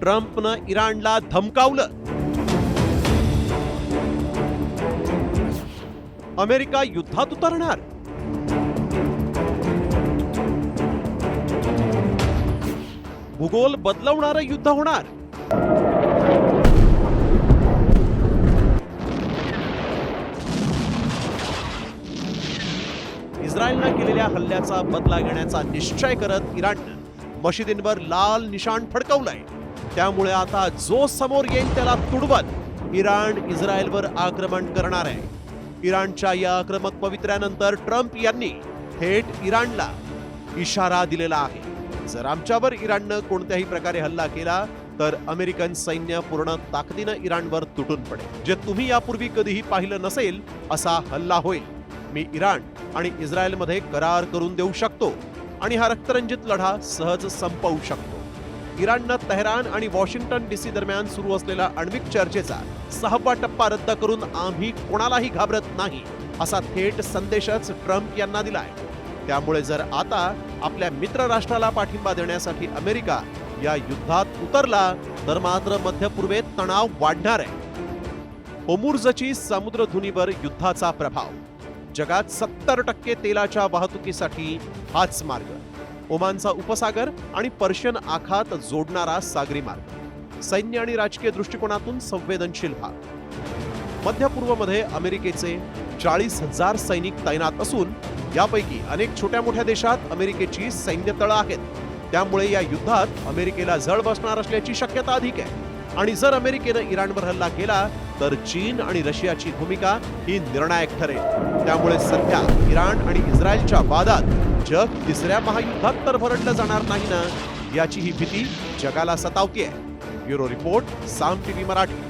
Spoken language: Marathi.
ट्रम्पनं इराणला धमकावलं. अमेरिका युद्धात उतरणार. भूगोल बदलवणारं युद्ध होणार. इस्रायलनं केलेल्या हल्ल्याचा बदला घेण्याचा निश्चय करत इराणनं मशिदींवर लाल निशाण फडकवलंय. त्यामुळे आता जो समोर येईल त्याला तुडवत इराण इस्रायलवर आक्रमण करणार आहे. इराणच्या या आक्रमक पवित्र्यानंतर ट्रम्प यांनी थेट इराणला इशारा दिलेला आहे. जर आमच्यावर इराणनं कोणत्याही प्रकारे हल्ला केला तर अमेरिकन सैन्य पूर्ण ताकदीनं इराणवर तुटून पडेल. जे तुम्ही यापूर्वी कधीही पाहिलं नसेल असा हल्ला होईल. मी इराण आणि इस्रायलमध्ये करार करून देऊ शकतो आणि हा रक्तरंजित लढा सहज संपवू शकतो. इराणनं तेहरान आणि वॉशिंग्टन डीसी दरम्यान सुरू असलेला आण्विक चर्चेचा सहावा टप्पा रद्द करून आम्ही कोणालाही घाबरत नाही असा थेट संदेशच ट्रम्प यांना दिलाय. त्यामुळे जर आता आपल्या मित्र राष्ट्राला पाठिंबा देण्यासाठी अमेरिका या युद्धात उतरला तर मात्र मध्य पूर्वेत तणाव वाढणार आहे. ओमुर्जची समुद्रधुनीवर युद्धाचा प्रभाव जगात सत्तर टक्के तेलाच्या वाहतुकीसाठी हाच मार्ग. ओमानचा उपसागर आणि पर्शियन आखात जोडणारा सागरी मार्ग. सैन्य आणि राजकीय दृष्टिकोनातून संवेदनशील भाग. मध्य पूर्वमध्ये अमेरिकेचे चाळीस हजार सैनिक तैनात असून यापैकी अनेक छोट्या मोठ्या देशात अमेरिकेची सैन्य तळं आहेत. त्यामुळे या युद्धात अमेरिकेला झळ बसणार असल्याची शक्यता अधिक आहे. आणि जर अमेरिकेनं इराणवर हल्ला केला तर चीन आणि रशियाची भूमिका ही निर्णायक ठरेल. त्यामुळे सध्या इराण आणि इस्रायलच्या वादात जग तिसऱ्या महायुद्धात तर भरडलं जाणार नाही ना याची ही भीती जगाला सतावतीये. Bureau report Saam TV Marathi.